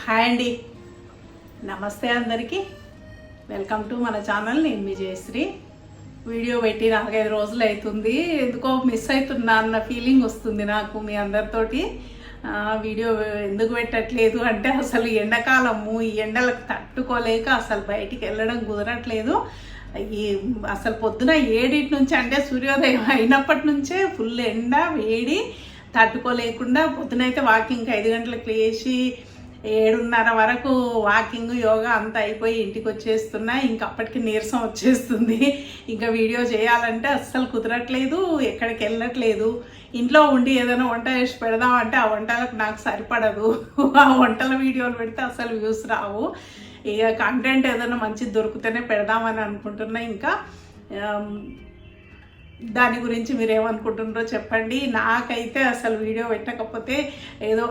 Hi అండి. నమస్తే అందరికీ. వెల్కమ్ టు మన ఛానల్. నేను మీ జయశ్రీ. వీడియో పెట్టి నాలుగైదు రోజులు అవుతుంది. ఎందుకో మిస్ అవుతున్నా అన్న ఫీలింగ్ వస్తుంది నాకు మీ అందరితోటి. వీడియో ఎందుకు పెట్టట్లేదు అంటే అసలు ఎండాకాలము ఈ ఎండలకు తట్టుకోలేక అసలు బయటికి వెళ్ళడం కుదరట్లేదు. ఈ అసలు పొద్దున ఏడింటి నుంచి అంటే సూర్యోదయం అయినప్పటి నుంచే ఫుల్ ఎండ వేడి తట్టుకోలేకుండా పొద్దునైతే వాకింగ్కి ఐదు గంటలకు లేచి ఏడున్నర వరకు వాకింగ్ యోగా అంతా అయిపోయి ఇంటికి వచ్చేస్తున్నా. ఇంకా అప్పటికి నీరసం వచ్చేస్తుంది. ఇంకా వీడియో చేయాలంటే అస్సలు కుదరట్లేదు ఎక్కడికి వెళ్ళట్లేదు. ఇంట్లో ఉండి ఏదైనా వంట చేసి పెడదాం అంటే ఆ వంటలకు నాకు సరిపడదు. ఆ వంటల వీడియోలు పెడితే అసలు వ్యూస్ రావు. ఇక కంటెంట్ ఏదైనా మంచిది దొరికితేనే పెడదామని అనుకుంటున్నా. ఇంకా దాని గురించి మీరు ఏమనుకుంటున్నారో చెప్పండి. నాకైతే అసలు వీడియో పెట్టకపోతే ఏదో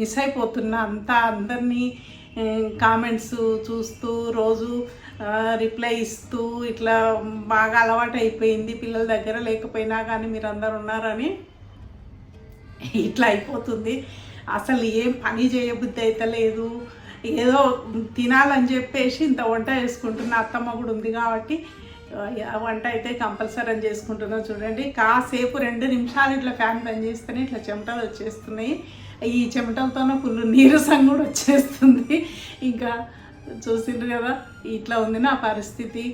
మిస్ అయిపోతున్నా అంతా అందరినీ కామెంట్స్ చూస్తూ రోజు రిప్లై ఇస్తూ ఇట్లా బాగా అలవాటు అయిపోయింది పిల్లల దగ్గర లేకపోయినా కానీ మీరు అందరు ఉన్నారని ఇట్లా అయిపోతుంది. అసలు ఏం పని చేయబుద్ధి అయితే లేదు. ఏదో తినాలని చెప్పేసి ఇంత వంట చేసుకుంటున్న అత్తమ్మ కూడా ఉంది కాబట్టి వంట అయితే కంపల్సరీ అని చేసుకుంటున్నాం చూడండి. కాసేపు రెండు నిమిషాలు ఇట్లా ఫ్యాన్ పని చేస్తేనే ఇట్లా చెమటలు వచ్చేస్తున్నాయి. ఈ చెమటలతోనే ఫుల్ నీరసం కూడా వచ్చేస్తుంది. ఇంకా చూసిండ్రు కదా ఇట్లా ఉంది నా పరిస్థితి.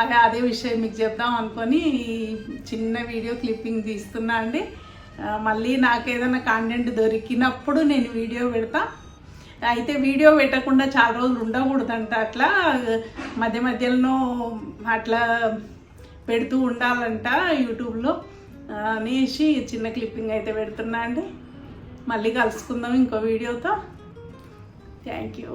అదే అదే విషయం మీకు చెప్దాం అనుకొని ఈ చిన్న వీడియో క్లిప్పింగ్ తీస్తున్నా అండి. మళ్ళీ నాకు ఏదైనా కాంటెంట్ దొరికినప్పుడు నేను వీడియో పెడతా. అయితే వీడియో పెట్టకుండా చాలా రోజులు ఉండకూడదంట అట్లా. మధ్య మధ్యలో అట్లా పెడుతూ ఉండాలంట యూట్యూబ్లో. అనేసి చిన్న క్లిప్పింగ్ అయితే పెడుతున్నా అండి. మళ్ళీ కలుసుకుందాం ఇంకో వీడియోతో. Thank you.